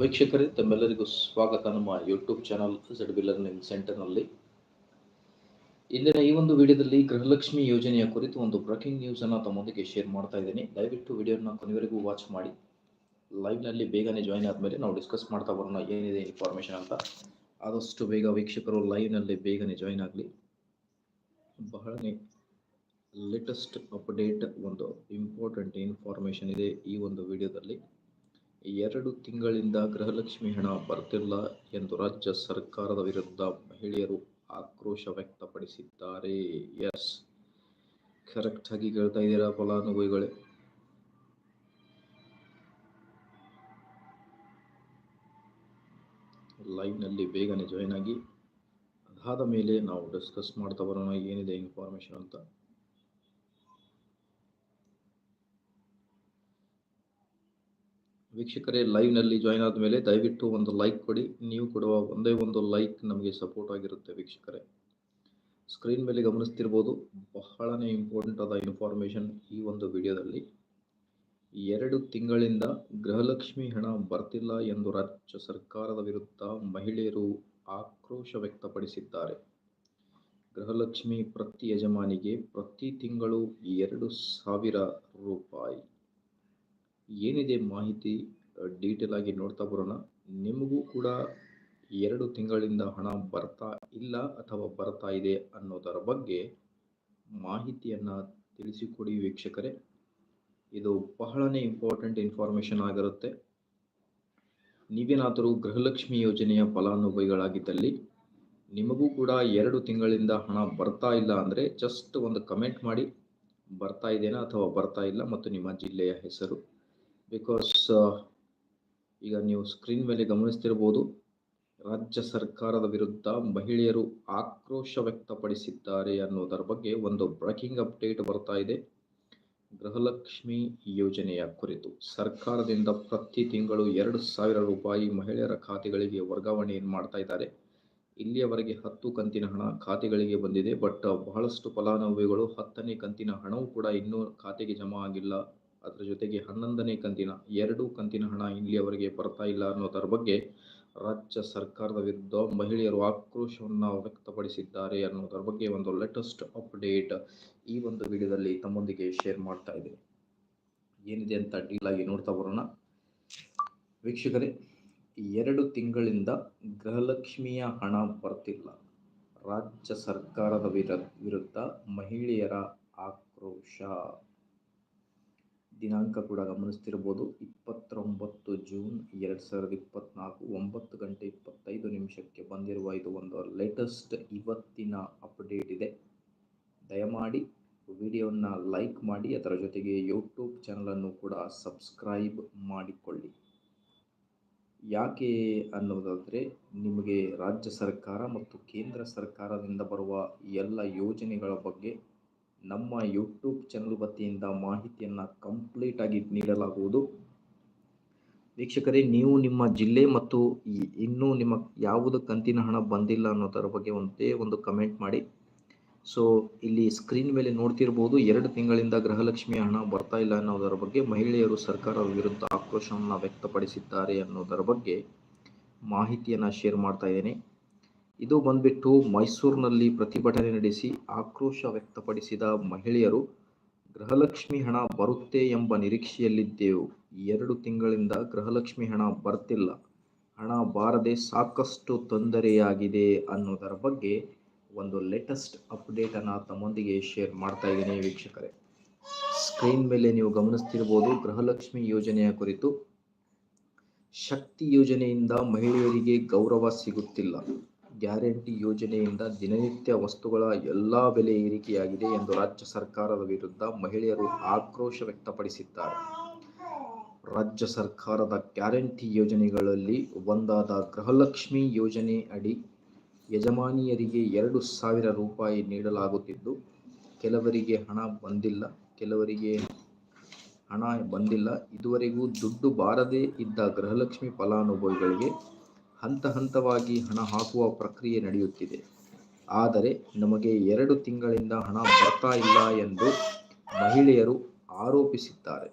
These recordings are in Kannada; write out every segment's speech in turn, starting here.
ವೀಕ್ಷಕರೇ, ತಮ್ಮೆಲ್ಲರಿಗೂ ಸ್ವಾಗತ. ನಮ್ಮ YouTube channel Z B learning ಸೆಂಟರ್ನಲ್ಲಿ ಇಂದಿನ ಈ ಒಂದು ವಿಡಿಯೋದಲ್ಲಿ ಗೃಹಲಕ್ಷ್ಮಿ ಯೋಜನೆಯ ಕುರಿತು ಒಂದು ಬ್ರೇಕಿಂಗ್ ನ್ಯೂಸ್ ಅನ್ನು ತಮ್ಮೊಂದಿಗೆ ಶೇರ್ ಮಾಡ್ತಾ ಇದ್ದೀನಿ. ದಯವಿಟ್ಟು ವಿಡಿಯೋನ ಕೊನೆವರೆಗೂ ವಾಚ್ ಮಾಡಿ. ಲೈವ್ನಲ್ಲಿ ಬೇಗನೆ ಜಾಯಿನ್ ಆದಮೇಲೆ ನಾವು ಡಿಸ್ಕಸ್ ಮಾಡ್ತಾ ಬರೋಣ ಏನಿದೆ ಇನ್ಫಾರ್ಮೇಷನ್ ಅಂತ. ಆದಷ್ಟು ಬೇಗ ವೀಕ್ಷಕರು ಲೈವ್ನಲ್ಲಿ ಬೇಗನೆ ಜಾಯಿನ್ ಆಗಲಿ. ಬಹಳನೇ ಲೇಟೆಸ್ಟ್ ಅಪ್ಡೇಟ್ ಒಂದು ಇಂಪಾರ್ಟೆಂಟ್ ಇನ್ಫಾರ್ಮೇಷನ್ ಇದೆ ಈ ಒಂದು ವಿಡಿಯೋದಲ್ಲಿ. ಎರಡು ತಿಂಗಳಿಂದ ಗೃಹಲಕ್ಷ್ಮಿ ಹಣ ಬರ್ತಿಲ್ಲ ಎಂದು ರಾಜ್ಯ ಸರ್ಕಾರದ ವಿರುದ್ಧ ಮಹಿಳೆಯರು ಆಕ್ರೋಶ ವ್ಯಕ್ತಪಡಿಸಿದ್ದಾರೆ. ಎಸ್. ಕರೆಕ್ಟ್ ಆಗಿ ಕೇಳ್ತಾ ಇದ್ದೀರಾ ಫಲಾನುಭವಿಗಳೇ? ಲೈವ್ನಲ್ಲಿ ಬೇಗನೆ ಜಾಯ್ನ್ ಆಗಿ. ಅದಾದ ಮೇಲೆ ನಾವು ಡಿಸ್ಕಸ್ ಮಾಡ್ತಾ ಬರೋಣ ಏನಿದೆ ಇನ್ಫಾರ್ಮೇಷನ್ ಅಂತ? ವೀಕ್ಷಕರೇ ಲೈವ್ನಲ್ಲಿ ಜಾಯ್ನ್ ಆದಮೇಲೆ ದಯವಿಟ್ಟು ಒಂದು ಲೈಕ್ ಕೊಡಿ. ನೀವು ಕೊಡುವ ಒಂದೇ ಒಂದು ಲೈಕ್ ನಮಗೆ ಸಪೋರ್ಟ್ ಆಗಿರುತ್ತೆ ವೀಕ್ಷಕರೇ. ಸ್ಕ್ರೀನ್ ಮೇಲೆ ಗಮನಿಸ್ತಿರ್ಬೋದು. ಬಹಳನೇ ಇಂಪಾರ್ಟೆಂಟ್ ಆದ ಇನ್ಫಾರ್ಮೇಷನ್ ಈ ಒಂದು ವಿಡಿಯೋದಲ್ಲಿ ಎರಡು ತಿಂಗಳಿಂದ ಗೃಹಲಕ್ಷ್ಮಿ ಹಣ ಬರ್ತಿಲ್ಲ ಎಂದು ರಾಜ್ಯ ಸರ್ಕಾರದ ವಿರುದ್ಧ ಮಹಿಳೆಯರು ಆಕ್ರೋಶ ವ್ಯಕ್ತಪಡಿಸಿದ್ದಾರೆ. ಗೃಹಲಕ್ಷ್ಮಿ ಪ್ರತಿ ಯಜಮಾನಿಗೆ ಪ್ರತಿ ತಿಂಗಳು ಎರಡು ಸಾವಿರ ರೂಪಾಯಿ. ಏನಿದೆ ಮಾಹಿತಿ ಡೀಟೇಲ್ ಆಗಿ ನೋಡ್ತಾ ಬರೋಣ. ನಿಮಗೂ ಕೂಡ ಎರಡು ತಿಂಗಳಿಂದ ಹಣ ಬರ್ತಾ ಇಲ್ಲ ಅಥವಾ ಬರ್ತಾ ಇದೆ ಅನ್ನೋದರ ಬಗ್ಗೆ ಮಾಹಿತಿಯನ್ನು ತಿಳಿಸಿಕೊಡಿ ವೀಕ್ಷಕರೇ. ಇದು ಬಹಳನೇ ಇಂಪಾರ್ಟೆಂಟ್ ಇನ್ಫಾರ್ಮೇಷನ್ ಆಗಿರುತ್ತೆ. ನೀವೇನಾದರೂ ಗೃಹಲಕ್ಷ್ಮಿ ಯೋಜನೆಯ ಫಲಾನುಭವಿಗಳಾಗಿದ್ದಲ್ಲಿ ನಿಮಗೂ ಕೂಡ ಎರಡು ತಿಂಗಳಿಂದ ಹಣ ಬರ್ತಾ ಇಲ್ಲ ಅಂದರೆ ಜಸ್ಟ್ ಒಂದು ಕಮೆಂಟ್ ಮಾಡಿ, ಬರ್ತಾ ಇದೆಯಾ ಅಥವಾ ಬರ್ತಾ ಇಲ್ಲ ಮತ್ತು ನಿಮ್ಮ ಜಿಲ್ಲೆಯ ಹೆಸರು. ಬಿಕಾಸ್ ಈಗ ನೀವು ಸ್ಕ್ರೀನ್ ಮೇಲೆ ಗಮನಿಸ್ತಿರ್ಬೋದು, ರಾಜ್ಯ ಸರ್ಕಾರದ ವಿರುದ್ಧ ಮಹಿಳೆಯರು ಆಕ್ರೋಶ ವ್ಯಕ್ತಪಡಿಸಿದ್ದಾರೆ ಅನ್ನೋದರ ಬಗ್ಗೆ ಒಂದು ಬ್ರೇಕಿಂಗ್ ಅಪ್ಡೇಟ್ ಬರ್ತಾ ಇದೆ. ಗೃಹಲಕ್ಷ್ಮಿ ಯೋಜನೆಯ ಕುರಿತು ಸರ್ಕಾರದಿಂದ ಪ್ರತಿ ತಿಂಗಳು ಎರಡು ಸಾವಿರ ರೂಪಾಯಿ ಮಹಿಳೆಯರ ಖಾತೆಗಳಿಗೆ ವರ್ಗಾವಣೆಯನ್ನು ಮಾಡ್ತಾ ಇದ್ದಾರೆ. ಇಲ್ಲಿಯವರೆಗೆ ಹತ್ತು ಕಂತಿನ ಹಣ ಖಾತೆಗಳಿಗೆ ಬಂದಿದೆ ಬಟ್ ಬಹಳಷ್ಟು ಫಲಾನುಭವಿಗಳು ಹತ್ತನೇ ಕಂತಿನ ಹಣವೂ ಕೂಡ ಇನ್ನೂ ಖಾತೆಗೆ ಜಮಾ ಆಗಿಲ್ಲ. ಅದರ ಜೊತೆಗೆ ಹನ್ನೊಂದನೇ ಕಂತಿನ, ಎರಡು ಕಂತಿನ ಹಣ ಇಲ್ಲಿಯವರೆಗೆ ಬರ್ತಾ ಇಲ್ಲ ಅನ್ನೋದರ ಬಗ್ಗೆ ರಾಜ್ಯ ಸರ್ಕಾರದ ವಿರುದ್ಧ ಮಹಿಳೆಯರು ಆಕ್ರೋಶವನ್ನು ವ್ಯಕ್ತಪಡಿಸಿದ್ದಾರೆ ಅನ್ನೋದರ ಬಗ್ಗೆ ಒಂದು ಲೇಟೆಸ್ಟ್ ಅಪ್ಡೇಟ್ ಈ ಒಂದು ವಿಡಿಯೋದಲ್ಲಿ ತಮ್ಮೊಂದಿಗೆ ಶೇರ್ ಮಾಡ್ತಾ ಇದೆ ಏನಿದೆ ಅಂತ ಡೀಲ್ ಆಗಿ ನೋಡ್ತಾ ಬರೋಣ. ವೀಕ್ಷಕರೇ, ಎರಡು ತಿಂಗಳಿಂದ ಗೃಹಲಕ್ಷ್ಮಿಯ ಹಣ ಬರ್ತಿಲ್ಲ. ರಾಜ್ಯ ಸರ್ಕಾರದ ವಿರ, ವಿರುದ್ಧ ಮಹಿಳೆಯರ ಆಕ್ರೋಶ. ದಿನಾಂಕ ಕೂಡ ಗಮನಿಸ್ತಿರ್ಬೋದು. ಇಪ್ಪತ್ತೊಂಬತ್ತು ಜೂನ್ ಎರಡು ಸಾವಿರದ ಇಪ್ಪತ್ತ್ನಾಲ್ಕು ಒಂಬತ್ತು ಗಂಟೆ ಇಪ್ಪತ್ತೈದು ನಿಮಿಷಕ್ಕೆ ಬಂದಿರುವ ಇದು ಒಂದು ಲೇಟೆಸ್ಟ್ ಇವತ್ತಿನ ಅಪ್ಡೇಟ್ ಇದೆ. ದಯಮಾಡಿ ವಿಡಿಯೋನ ಲೈಕ್ ಮಾಡಿ, ಅದರ ಜೊತೆಗೆ ಯೂಟ್ಯೂಬ್ ಚಾನಲನ್ನು ಕೂಡ ಸಬ್ಸ್ಕ್ರೈಬ್ ಮಾಡಿಕೊಳ್ಳಿ. ಯಾಕೆ ಅನ್ನೋದಾದರೆ, ನಿಮಗೆ ರಾಜ್ಯ ಸರ್ಕಾರ ಮತ್ತು ಕೇಂದ್ರ ಸರ್ಕಾರದಿಂದ ಬರುವ ಎಲ್ಲ ಯೋಜನೆಗಳ ಬಗ್ಗೆ ನಮ್ಮ ಯೂಟ್ಯೂಬ್ ಚಾನಲ್ ವತಿಯಿಂದ ಮಾಹಿತಿಯನ್ನು ಕಂಪ್ಲೀಟ್ ಆಗಿ ನೀಡಲಾಗುವುದು. ವೀಕ್ಷಕರೇ, ನೀವು ನಿಮ್ಮ ಜಿಲ್ಲೆ ಮತ್ತು ಇನ್ನೂ ನಿಮ್ಮ ಯಾವುದು ಕಂತಿನ ಹಣ ಬಂದಿಲ್ಲ ಅನ್ನೋದರ ಬಗ್ಗೆ ಒಂದೇ ಒಂದು ಕಮೆಂಟ್ ಮಾಡಿ. ಸೊ ಇಲ್ಲಿ ಸ್ಕ್ರೀನ್ ಮೇಲೆ ನೋಡ್ತಿರ್ಬೋದು, ಎರಡು ತಿಂಗಳಿಂದ ಗೃಹಲಕ್ಷ್ಮಿ ಹಣ ಬರ್ತಾ ಇಲ್ಲ ಅನ್ನೋದರ ಬಗ್ಗೆ ಮಹಿಳೆಯರು ಸರ್ಕಾರದ ವಿರುದ್ಧ ಆಕ್ರೋಶವನ್ನು ವ್ಯಕ್ತಪಡಿಸಿದ್ದಾರೆ ಅನ್ನೋದರ ಬಗ್ಗೆ ಮಾಹಿತಿಯನ್ನು ಶೇರ್ ಮಾಡ್ತಾ ಇದ್ದೇನೆ. ಇದು ಬಂದ್ಬಿಟ್ಟು ಮೈಸೂರಿನಲ್ಲಿ ಪ್ರತಿಭಟನೆ ನಡೆಸಿ ಆಕ್ರೋಶ ವ್ಯಕ್ತಪಡಿಸಿದ ಮಹಿಳೆಯರು, ಗೃಹಲಕ್ಷ್ಮಿ ಹಣ ಬರುತ್ತೆ ಎಂಬ ನಿರೀಕ್ಷೆಯಲ್ಲಿದ್ದೆವು. ಎರಡು ತಿಂಗಳಿಂದ ಗೃಹಲಕ್ಷ್ಮಿ ಹಣ ಬರ್ತಿಲ್ಲ. ಹಣ ಬಾರದೆ ಸಾಕಷ್ಟು ತೊಂದರೆಯಾಗಿದೆ ಅನ್ನೋದರ ಬಗ್ಗೆ ಒಂದು ಲೇಟೆಸ್ಟ್ ಅಪ್ಡೇಟನ್ನು ತಮ್ಮೊಂದಿಗೆ ಶೇರ್ ಮಾಡ್ತಾ ಇದ್ದೀನಿ ವೀಕ್ಷಕರೇ. ಸ್ಕ್ರೀನ್ ಮೇಲೆ ನೀವು ಗಮನಿಸ್ತಿರ್ಬೋದು ಗೃಹಲಕ್ಷ್ಮಿ ಯೋಜನೆಯ ಕುರಿತು. ಶಕ್ತಿ ಯೋಜನೆಯಿಂದ ಮಹಿಳೆಯರಿಗೆ ಗೌರವ ಸಿಗುತ್ತಿಲ್ಲ. ಗ್ಯಾರಂಟಿ ಯೋಜನೆಯಿಂದ ದಿನನಿತ್ಯ ವಸ್ತುಗಳ ಎಲ್ಲ ಬೆಲೆ ಏರಿಕೆಯಾಗಿದೆ ಎಂದು ರಾಜ್ಯ ಸರ್ಕಾರದ ವಿರುದ್ಧ ಮಹಿಳೆಯರು ಆಕ್ರೋಶ ವ್ಯಕ್ತಪಡಿಸಿದ್ದಾರೆ. ರಾಜ್ಯ ಸರ್ಕಾರದ ಗ್ಯಾರಂಟಿ ಯೋಜನೆಗಳಲ್ಲಿ ಒಂದಾದ ಗೃಹಲಕ್ಷ್ಮಿ ಯೋಜನೆ ಅಡಿ ಯಜಮಾನಿಯರಿಗೆ ಎರಡು ಸಾವಿರ ರೂಪಾಯಿ ನೀಡಲಾಗುತ್ತಿದ್ದು, ಕೆಲವರಿಗೆ ಹಣ ಬಂದಿಲ್ಲ, ಕೆಲವರಿಗೆ ಹಣ ಬಂದಿಲ್ಲ. ಇದುವರೆಗೂ ದುಡ್ಡು ಬಾರದೇ ಇದ್ದ ಗೃಹಲಕ್ಷ್ಮಿ ಫಲಾನುಭವಿಗಳಿಗೆ ಹಂತ ಹಂತವಾಗಿ ಹಣ ಹಾಕುವ ಪ್ರಕ್ರಿಯೆ ನಡೆಯುತ್ತಿದೆ. ಆದರೆ ನಮಗೆ ಎರಡು ತಿಂಗಳಿಂದ ಹಣ ಬರ್ತಾ ಇಲ್ಲ ಎಂದು ಮಹಿಳೆಯರು ಆರೋಪಿಸಿದ್ದಾರೆ.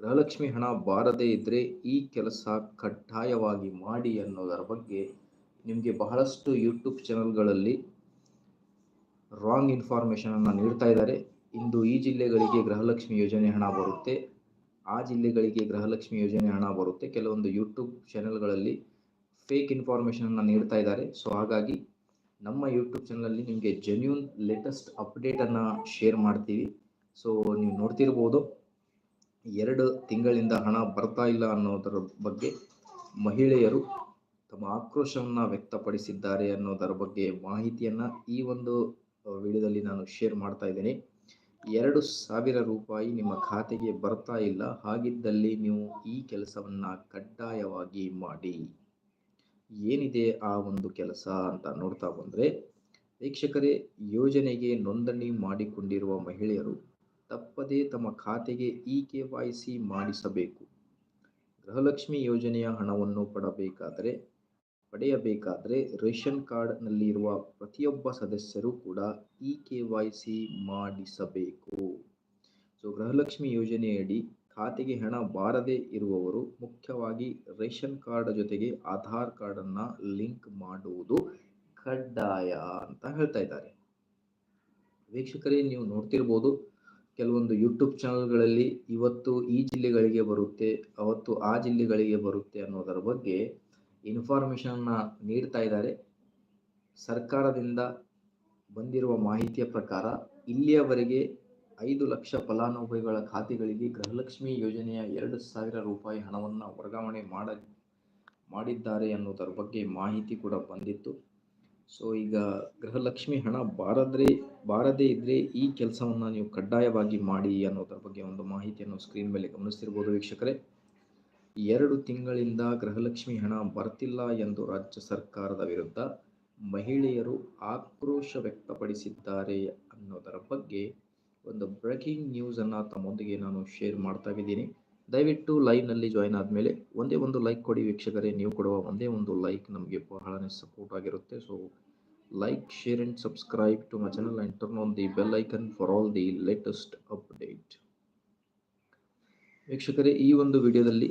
ಗೃಹಲಕ್ಷ್ಮಿ ಹಣ ಬಾರದೇ ಇದ್ದರೆ ಈ ಕೆಲಸ ಕಡ್ಡಾಯವಾಗಿ ಮಾಡಿ ಅನ್ನೋದರ ಬಗ್ಗೆ ನಿಮಗೆ ಬಹಳಷ್ಟು ಯೂಟ್ಯೂಬ್ ಚಾನಲ್ಗಳಲ್ಲಿ ರಾಂಗ್ ಇನ್ಫಾರ್ಮೇಷನನ್ನು ನೀಡ್ತಾ ಇದ್ದಾರೆ. ಇಂದು ಈ ಜಿಲ್ಲೆಗಳಿಗೆ ಗೃಹಲಕ್ಷ್ಮಿ ಯೋಜನೆ ಹಣ ಬರುತ್ತೆ. ಆ ಜಿಲ್ಲೆಗಳಿಗೆ ಗೃಹಲಕ್ಷ್ಮಿ ಯೋಜನೆ ಹಣ ಬರುತ್ತೆ. ಕೆಲವೊಂದು ಯೂಟ್ಯೂಬ್ ಚಾನೆಲ್ಗಳಲ್ಲಿ ಫೇಕ್ ಇನ್ಫಾರ್ಮೇಷನನ್ನು ನೀಡ್ತಾ ಇದ್ದಾರೆ. ಸೊ ಹಾಗಾಗಿ ನಮ್ಮ ಯೂಟ್ಯೂಬ್ ಚಾನಲಲ್ಲಿ ನಿಮಗೆ ಜೆನ್ಯೂನ್ ಲೇಟೆಸ್ಟ್ ಅಪ್ಡೇಟನ್ನು ಶೇರ್ ಮಾಡ್ತೀವಿ. ಸೊ ನೀವು ನೋಡ್ತಿರ್ಬೋದು, ಎರಡು ತಿಂಗಳಿಂದ ಹಣ ಬರ್ತಾ ಇಲ್ಲ ಅನ್ನೋದರ ಬಗ್ಗೆ ಮಹಿಳೆಯರು ತಮ್ಮ ಆಕ್ರೋಶವನ್ನು ವ್ಯಕ್ತಪಡಿಸಿದ್ದಾರೆ ಅನ್ನೋದರ ಬಗ್ಗೆ ಮಾಹಿತಿಯನ್ನು ಈ ಒಂದು ವಿಡಿಯೋದಲ್ಲಿ ನಾನು ಶೇರ್ ಮಾಡ್ತಾ ಇದ್ದೀನಿ. ಎರಡು ಸಾವಿರ ರೂಪಾಯಿ ನಿಮ್ಮ ಖಾತೆಗೆ ಬರ್ತಾ ಇಲ್ಲ. ಹಾಗಿದ್ದಲ್ಲಿ ನೀವು ಈ ಕೆಲಸವನ್ನು ಕಡ್ಡಾಯವಾಗಿ ಮಾಡಿ. ಏನಿದೆ ಆ ಒಂದು ಕೆಲಸ ಅಂತ ನೋಡ್ತಾ ಬಂದರೆ, ವೀಕ್ಷಕರೇ, ಯೋಜನೆಗೆ ನೋಂದಣಿ ಮಾಡಿಕೊಂಡಿರುವ ಮಹಿಳೆಯರು ತಪ್ಪದೇ ತಮ್ಮ ಖಾತೆಗೆ ಇ ಕೆ ವೈ ಸಿ ಮಾಡಿಸಬೇಕು. ಗೃಹಲಕ್ಷ್ಮಿ ಯೋಜನೆಯ ಹಣವನ್ನು ಪಡಬೇಕಾದರೆ, ಪಡೆಯಬೇಕಾದರೆ ರೇಷನ್ ಕಾರ್ಡ್ನಲ್ಲಿರುವ ಪ್ರತಿಯೊಬ್ಬ ಸದಸ್ಯರು ಕೂಡ ಇ ಕೆ ವೈ ಸಿ ಮಾಡಿಸಬೇಕು. ಸೊ, ಗೃಹಲಕ್ಷ್ಮಿ ಯೋಜನೆಯಡಿ ಖಾತೆಗೆ ಹಣ ಬಾರದೇ ಇರುವವರು ಮುಖ್ಯವಾಗಿ ರೇಷನ್ ಕಾರ್ಡ್ ಜೊತೆಗೆ ಆಧಾರ್ ಕಾರ್ಡನ್ನು ಲಿಂಕ್ ಮಾಡುವುದು ಕಡ್ಡಾಯ ಅಂತ ಹೇಳ್ತಾ ಇದ್ದಾರೆ. ವೀಕ್ಷಕರೇ, ನೀವು ನೋಡ್ತಿರ್ಬೋದು, ಕೆಲವೊಂದು ಯೂಟ್ಯೂಬ್ ಚಾನಲ್ಗಳಲ್ಲಿ ಇವತ್ತು ಈ ಜಿಲ್ಲೆಗಳಿಗೆ ಬರುತ್ತೆ, ಅವತ್ತು ಆ ಜಿಲ್ಲೆಗಳಿಗೆ ಬರುತ್ತೆ ಅನ್ನೋದರ ಬಗ್ಗೆ ಇನ್ಫಾರ್ಮೇಷನ್ನ ನೀಡ್ತಾ ಇದ್ದಾರೆ. ಸರ್ಕಾರದಿಂದ ಬಂದಿರುವ ಮಾಹಿತಿಯ ಪ್ರಕಾರ ಇಲ್ಲಿಯವರೆಗೆ ಐದು ಲಕ್ಷ ಫಲಾನುಭವಿಗಳ ಖಾತೆಗಳಿಗೆ ಗೃಹಲಕ್ಷ್ಮಿ ಯೋಜನೆಯ ಎರಡು ಸಾವಿರ ರೂಪಾಯಿ ಹಣವನ್ನು ವರ್ಗಾವಣೆ ಮಾಡ, ಮಾಡಿದ್ದಾರೆ ಅನ್ನೋದರ ಬಗ್ಗೆ ಮಾಹಿತಿ ಕೂಡ ಬಂದಿತ್ತು. ಸೊ, ಈಗ ಗೃಹಲಕ್ಷ್ಮಿ ಹಣ ಬಾರದ್ರೆ, ಬಾರದೇ ಇದ್ದರೆ ಈ ಕೆಲಸವನ್ನು ನೀವು ಕಡ್ಡಾಯವಾಗಿ ಮಾಡಿ ಅನ್ನೋದರ ಬಗ್ಗೆ ಒಂದು ಮಾಹಿತಿಯನ್ನು ಸ್ಕ್ರೀನ್ ಮೇಲೆ ಗಮನಿಸ್ತಿರ್ಬೋದು ವೀಕ್ಷಕರೇ. ಎರಡು ತಿಂಗಳಿಂದ ಗೃಹಲಕ್ಷ್ಮಿ ಹಣ ಬರ್ತಿಲ್ಲ ಎಂದು ರಾಜ್ಯ ಸರ್ಕಾರದ ವಿರುದ್ಧ ಮಹಿಳೆಯರು ಆಕ್ರೋಶ ವ್ಯಕ್ತಪಡಿಸಿದ್ದಾರೆ ಅನ್ನೋದರ ಬಗ್ಗೆ ಒಂದು ಬ್ರೇಕಿಂಗ್ ನ್ಯೂಸನ್ನು ತಮ್ಮೊಂದಿಗೆ ನಾನು ಶೇರ್ ಮಾಡ್ತಾ ಇದ್ದೀನಿ. ದಯವಿಟ್ಟು ಲೈವ್ನಲ್ಲಿ ಜಾಯ್ನ್ ಆದಮೇಲೆ ಒಂದೇ ಒಂದು ಲೈಕ್ ಕೊಡಿ ವೀಕ್ಷಕರೇ. ನೀವು ಕೊಡುವ ಒಂದೇ ಒಂದು ಲೈಕ್ ನಮಗೆ ಬಹಳನೇ ಸಪೋರ್ಟ್ ಆಗಿರುತ್ತೆ. So like share and subscribe to my channel and turn on the bell icon for all the latest update ವೀಕ್ಷಕರೇ, ಈ ಒಂದು ವಿಡಿಯೋದಲ್ಲಿ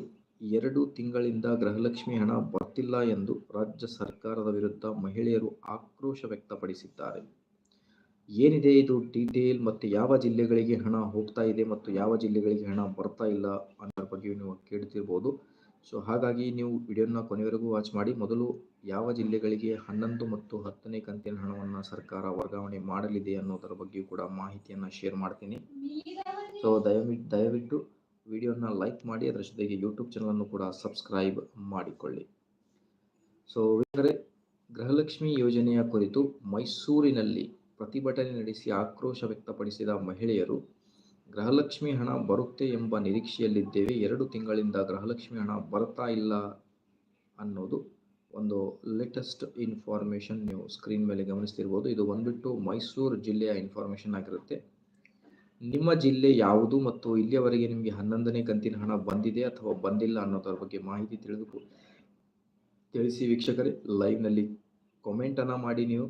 ಎರಡು ತಿಂಗಳಿಂದ ಗೃಹಲಕ್ಷ್ಮಿ ಹಣ ಬರ್ತಿಲ್ಲ ಎಂದು ರಾಜ್ಯ ಸರ್ಕಾರದ ವಿರುದ್ಧ ಮಹಿಳೆಯರು ಆಕ್ರೋಶ ವ್ಯಕ್ತಪಡಿಸಿದ್ದಾರೆ. ಏನಿದೆ ಇದು ಡೀಟೇಲ್ ಮತ್ತು ಯಾವ ಜಿಲ್ಲೆಗಳಿಗೆ ಹಣ ಹೋಗ್ತಾ ಇದೆ ಮತ್ತು ಯಾವ ಜಿಲ್ಲೆಗಳಿಗೆ ಹಣ ಬರ್ತಾ ಇಲ್ಲ ಅನ್ನೋದ್ರ ಬಗ್ಗೆ ನೀವು ಕೇಳ್ತಿರ್ಬೋದು. ಸೊ ಹಾಗಾಗಿ ನೀವು ವಿಡಿಯೋನ ಕೊನೆವರೆಗೂ ವಾಚ್ ಮಾಡಿ. ಮೊದಲು ಯಾವ ಜಿಲ್ಲೆಗಳಿಗೆ ಹನ್ನೊಂದು ಮತ್ತು ಹತ್ತನೇ ಕಂತಿನ ಹಣವನ್ನು ಸರ್ಕಾರ ವರ್ಗಾವಣೆ ಮಾಡಲಿದೆ ಅನ್ನೋದರ ಬಗ್ಗೆ ಕೂಡ ಮಾಹಿತಿಯನ್ನು ಶೇರ್ ಮಾಡ್ತೀನಿ. ಸೊ ದಯವಿಟ್ಟು ದಯವಿಟ್ಟು ವಿಡಿಯೋನ ಲೈಕ್ ಮಾಡಿ, ಅದರ ಜೊತೆಗೆ ಯೂಟ್ಯೂಬ್ ಚಾನಲನ್ನು ಕೂಡ ಸಬ್ಸ್ಕ್ರೈಬ್ ಮಾಡಿಕೊಳ್ಳಿ. ಸೊ ವೀಕ್ಷಕರೇ, ಗೃಹಲಕ್ಷ್ಮಿ ಯೋಜನೆಯ ಕುರಿತು ಮೈಸೂರಿನಲ್ಲಿ ಪ್ರತಿಭಟನೆ ನಡೆಸಿ ಆಕ್ರೋಶ ವ್ಯಕ್ತಪಡಿಸಿದ ಮಹಿಳೆಯರು, ಗೃಹಲಕ್ಷ್ಮಿ ಹಣ ಬರುತ್ತೆ ಎಂಬ ನಿರೀಕ್ಷೆಯಲ್ಲಿದ್ದೇವೆ. ಎರಡು ತಿಂಗಳಿಂದ ಗೃಹಲಕ್ಷ್ಮಿ ಹಣ ಬರ್ತಾ ಇಲ್ಲ ಅನ್ನೋದು ಒಂದು ಲೇಟೆಸ್ಟ್ ಇನ್ಫಾರ್ಮೇಷನ್ ನೀವು ಸ್ಕ್ರೀನ್ ಮೇಲೆ ಗಮನಿಸ್ತಿರ್ಬೋದು. ಇದು ಬಂದ್ಬಿಟ್ಟು ಮೈಸೂರು ಜಿಲ್ಲೆಯ ಇನ್ಫಾರ್ಮೇಷನ್ ಆಗಿರುತ್ತೆ. ನಿಮ್ಮ ಜಿಲ್ಲೆ ಯಾವುದು ಮತ್ತು ಇಲ್ಲಿಯವರೆಗೆ ನಿಮಗೆ ಹನ್ನೊಂದನೇ ಕಂತಿನ ಹಣ ಬಂದಿದೆ ಅಥವಾ ಬಂದಿಲ್ಲ ಅನ್ನೋದರ ಬಗ್ಗೆ ಮಾಹಿತಿ ತಿಳಿದು ತಿಳಿಸಿ ವೀಕ್ಷಕರೇ ಲೈವ್ನಲ್ಲಿ ಕಾಮೆಂಟನ್ನು ಮಾಡಿ ನೀವು.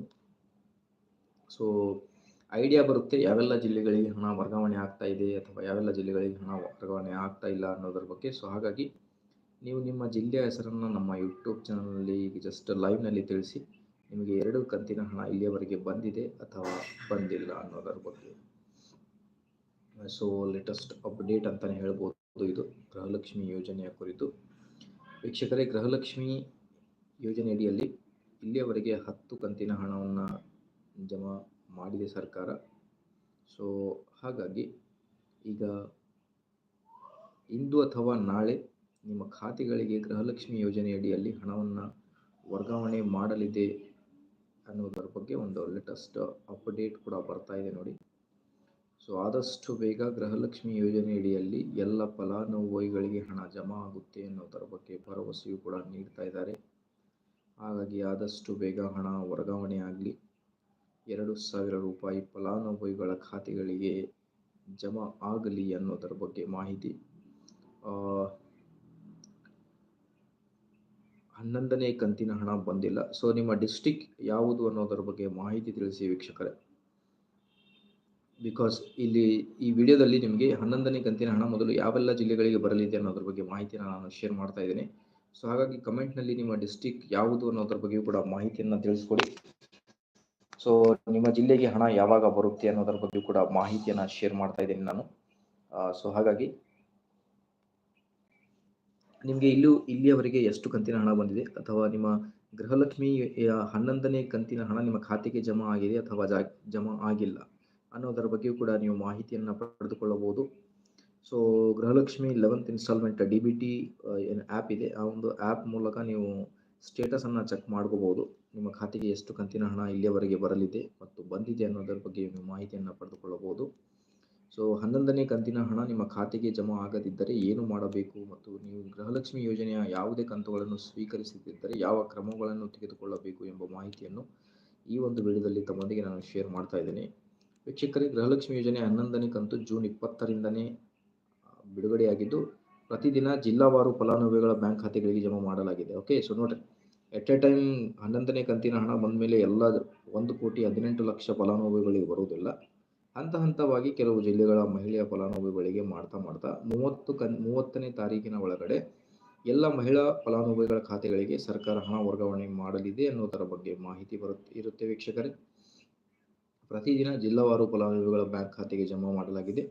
ಸೊ ಐಡಿಯಾ ಬರುತ್ತೆ ಯಾವೆಲ್ಲ ಜಿಲ್ಲೆಗಳಿಗೆ ಹಣ ವರ್ಗಾವಣೆ ಆಗ್ತಾ ಇದೆ ಅಥವಾ ಯಾವೆಲ್ಲ ಜಿಲ್ಲೆಗಳಿಗೆ ಹಣ ವರ್ಗಾವಣೆ ಆಗ್ತಾ ಇಲ್ಲ ಅನ್ನೋದ್ರ ಬಗ್ಗೆ. ಸೊ ಹಾಗಾಗಿ ನೀವು ನಿಮ್ಮ ಜಿಲ್ಲೆಯ ಹೆಸರನ್ನು ನಮ್ಮ ಯೂಟ್ಯೂಬ್ ಚಾನಲಲ್ಲಿ ಈಗ ಜಸ್ಟ್ ಲೈವ್ನಲ್ಲಿ ತಿಳಿಸಿ, ನಿಮಗೆ ಎರಡು ಕಂತಿನ ಹಣ ಇಲ್ಲಿಯವರೆಗೆ ಬಂದಿದೆ ಅಥವಾ ಬಂದಿಲ್ಲ ಅನ್ನೋದರ ಬಗ್ಗೆ. ಸೊ ಲೇಟೆಸ್ಟ್ ಅಪ್ಡೇಟ್ ಅಂತಲೇ ಹೇಳ್ಬೋದು ಇದು, ಗೃಹಲಕ್ಷ್ಮಿ ಯೋಜನೆಯ ಕುರಿತು. ವೀಕ್ಷಕರೇ, ಗೃಹಲಕ್ಷ್ಮಿ ಯೋಜನೆಯಡಿಯಲ್ಲಿ ಇಲ್ಲಿಯವರೆಗೆ ಹತ್ತು ಕಂತಿನ ಹಣವನ್ನು ಜಮಾ ಮಾಡಿದೆ ಸರ್ಕಾರ. ಸೊ ಹಾಗಾಗಿ ಈಗ ಇಂದು ಅಥವಾ ನಾಳೆ ನಿಮ್ಮ ಖಾತೆಗಳಿಗೆ ಗೃಹಲಕ್ಷ್ಮಿ ಯೋಜನೆಯಡಿಯಲ್ಲಿ ಹಣವನ್ನು ವರ್ಗಾವಣೆ ಮಾಡಲಿದೆ ಅನ್ನೋದರ ಬಗ್ಗೆ ಒಂದು ಲೇಟೆಸ್ಟ್ ಅಪ್ಡೇಟ್ ಕೂಡ ಬರ್ತಾ ಇದೆ ನೋಡಿ. ಸೊ ಆದಷ್ಟು ಬೇಗ ಗೃಹಲಕ್ಷ್ಮಿ ಯೋಜನೆಯಡಿಯಲ್ಲಿ ಎಲ್ಲ ಫಲಾನುಭವಿಗಳಿಗೆ ಹಣ ಜಮಾ ಆಗುತ್ತೆ ಅನ್ನೋದರ ಬಗ್ಗೆ ಭರವಸೆಯೂ ಕೂಡ ನೀಡ್ತಾ ಇದ್ದಾರೆ. ಹಾಗಾಗಿ ಆದಷ್ಟು ಬೇಗ ಹಣ ವರ್ಗಾವಣೆ ಆಗಲಿ. ಎರಡು ಸಾವಿರ ರೂಪಾಯಿ ಫಲಾನುಭವಿಗಳ ಖಾತೆಗಳಿಗೆ ಜಮಾ ಆಗಲಿ ಅನ್ನೋದರ ಬಗ್ಗೆ ಮಾಹಿತಿ. ಹನ್ನೊಂದನೇ ಕಂತಿನ ಹಣ ಬಂದಿಲ್ಲ. ಸೊ ನಿಮ್ಮ ಡಿಸ್ಟಿಕ್ ಯಾವುದು ಅನ್ನೋದರ ಬಗ್ಗೆ ಮಾಹಿತಿ ತಿಳಿಸಿ ವೀಕ್ಷಕರೇ. ಬಿಕಾಸ್ ಇಲ್ಲಿ ಈ ವಿಡಿಯೋದಲ್ಲಿ ನಿಮಗೆ ಹನ್ನೊಂದನೇ ಕಂತಿನ ಹಣ ಮೊದಲು ಯಾವೆಲ್ಲ ಜಿಲ್ಲೆಗಳಿಗೆ ಬರಲಿದೆ ಅನ್ನೋದ್ರ ಬಗ್ಗೆ ಮಾಹಿತಿನ ನಾನು ಶೇರ್ ಮಾಡ್ತಾ ಇದ್ದೀನಿ. ಸೊ ಹಾಗಾಗಿ ಕಮೆಂಟ್ನಲ್ಲಿ ನಿಮ್ಮ ಡಿಸ್ಟಿಕ್ ಯಾವುದು ಅನ್ನೋದ್ರ ಬಗ್ಗೆಯೂ ಕೂಡ ಮಾಹಿತಿಯನ್ನು ತಿಳಿಸ್ಕೊಡಿ. ಸೊ ನಿಮ್ಮ ಜಿಲ್ಲೆಗೆ ಹಣ ಯಾವಾಗ ಬರುತ್ತೆ ಅನ್ನೋದ್ರ ಬಗ್ಗೆ ಕೂಡ ಮಾಹಿತಿಯನ್ನು ಶೇರ್ ಮಾಡ್ತಾ ಇದ್ದೀನಿ ನಾನು. ಸೊ ಹಾಗಾಗಿ ನಿಮಗೆ ಇಲ್ಲೂ, ಇಲ್ಲಿಯವರೆಗೆ ಎಷ್ಟು ಕಂತಿನ ಹಣ ಬಂದಿದೆ? ಅಥವಾ ನಿಮ್ಮ ಗೃಹಲಕ್ಷ್ಮಿ ಹನ್ನೊಂದನೇ ಕಂತಿನ ಹಣ ನಿಮ್ಮ ಖಾತೆಗೆ ಜಮಾ ಆಗಿದೆ ಅಥವಾ ಜಾ, ಜಮಾ ಆಗಿಲ್ಲ ಅನ್ನೋದರ ಬಗ್ಗೆಯೂ ಕೂಡ ನೀವು ಮಾಹಿತಿಯನ್ನು ಪಡೆದುಕೊಳ್ಳಬಹುದು. So Gruhalakshmi eleventh installment D B T app ಇದೆ. ಆ ಒಂದು ಆ್ಯಪ್ ಮೂಲಕ ನೀವು ಸ್ಟೇಟಸನ್ನು ಚೆಕ್ ಮಾಡ್ಕೋಬೋದು ನಿಮ್ಮ ಖಾತೆಗೆ ಎಷ್ಟು ಕಂತಿನ ಹಣ ಇಲ್ಲಿಯವರೆಗೆ ಬರಲಿದೆ ಮತ್ತು ಬಂದಿದೆ ಅನ್ನೋದರ ಬಗ್ಗೆ ನೀವು ಮಾಹಿತಿಯನ್ನು ಪಡೆದುಕೊಳ್ಳಬಹುದು. ಸೊ ಹನ್ನೊಂದನೇ ಕಂತಿನ ಹಣ ನಿಮ್ಮ ಖಾತೆಗೆ ಜಮಾ ಆಗದಿದ್ದರೆ ಏನು ಮಾಡಬೇಕು ಮತ್ತು ನೀವು ಗೃಹಲಕ್ಷ್ಮಿ ಯೋಜನೆಯ ಯಾವುದೇ ಕಂತುಗಳನ್ನು ಸ್ವೀಕರಿಸುತ್ತಿದ್ದರೆ ಯಾವ ಕ್ರಮಗಳನ್ನು ತೆಗೆದುಕೊಳ್ಳಬೇಕು ಎಂಬ ಮಾಹಿತಿಯನ್ನು ಈ ಒಂದು ವಿಡಿಯೋದಲ್ಲಿ ತಮ್ಮೊಂದಿಗೆ ನಾನು ಶೇರ್ ಮಾಡ್ತಾ ಇದ್ದೇನೆ. ವೀಕ್ಷಕರೇ, ಗೃಹಲಕ್ಷ್ಮಿ ಯೋಜನೆ ಹನ್ನೊಂದನೇ ಕಂತು ಜೂನ್ ಇಪ್ಪತ್ತರಿಂದನೇ ಬಿಡುಗಡೆಯಾಗಿದ್ದು ಪ್ರತಿದಿನ ಜಿಲ್ಲಾವಾರು ಫಲಾನುಭವಿಗಳ ಬ್ಯಾಂಕ್ ಖಾತೆಗಳಿಗೆ ಜಮಾ ಮಾಡಲಾಗಿದೆ. ಓಕೆ ಸೊ ನೋಡ್ರಿ. ಎಟ್ ಎ ಟೈಮ್ ಹನ್ನೊಂದನೇ ಕಂತಿನ ಹಣ ಬಂದ ಮೇಲೆ ಎಲ್ಲ ಒಂದು ಕೋಟಿ ಹದಿನೆಂಟು ಲಕ್ಷ ಫಲಾನುಭವಿಗಳಿಗೆ ಬರುವುದಿಲ್ಲ. ಹಂತ ಹಂತವಾಗಿ ಕೆಲವು ಜಿಲ್ಲೆಗಳ ಮಹಿಳೆಯ ಫಲಾನುಭವಿಗಳಿಗೆ ಮಾಡ್ತಾ ಮಾಡ್ತಾ ಮೂವತ್ತು ಕನ್, ಮೂವತ್ತನೇ ತಾರೀಕಿನ ಒಳಗಡೆ ಎಲ್ಲ ಮಹಿಳಾ ಫಲಾನುಭವಿಗಳ ಖಾತೆಗಳಿಗೆ ಸರ್ಕಾರ ಹಣ ವರ್ಗಾವಣೆ ಮಾಡಲಿದೆ ಅನ್ನೋದರ ಬಗ್ಗೆ ಮಾಹಿತಿ ಬರುತ್ತೆ ಇರುತ್ತೆ ವೀಕ್ಷಕರೇ. ಪ್ರತಿದಿನ ಜಿಲ್ಲಾವಾರು ಫಲಾನುಭವಿಗಳ ಬ್ಯಾಂಕ್ ಖಾತೆಗೆ ಜಮಾ ಮಾಡಲಾಗಿದೆ.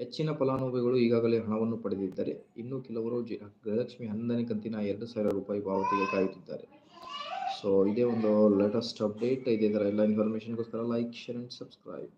ಹೆಚ್ಚಿನ ಫಲಾನುಭವಿಗಳು ಈಗಾಗಲೇ ಹಣವನ್ನು ಪಡೆದಿದ್ದರೆ. ಇನ್ನು ಕೆಲವರು ಜಿ, ಗೃಹಲಕ್ಷ್ಮಿ ಹನ್ನೊಂದನೇ ಕಂತಿನ ಎರಡು ಸಾವಿರ ರೂಪಾಯಿ ಪಾವತಿಗೆ ಕಾಯುತ್ತಿದ್ದಾರೆ. ಸೊ ಇದೇ ಒಂದು ಲೇಟೆಸ್ಟ್ ಅಪ್ಡೇಟ್ ಇದೆ ಥರ ಎಲ್ಲ ಇನ್ಫಾರ್ಮೇಷನ್ಗೋಸ್ಕರ ಲೈಕ್ ಶೇರ್ ಆ್ಯಂಡ್ ಸಬ್ಸ್ಕ್ರೈಬ್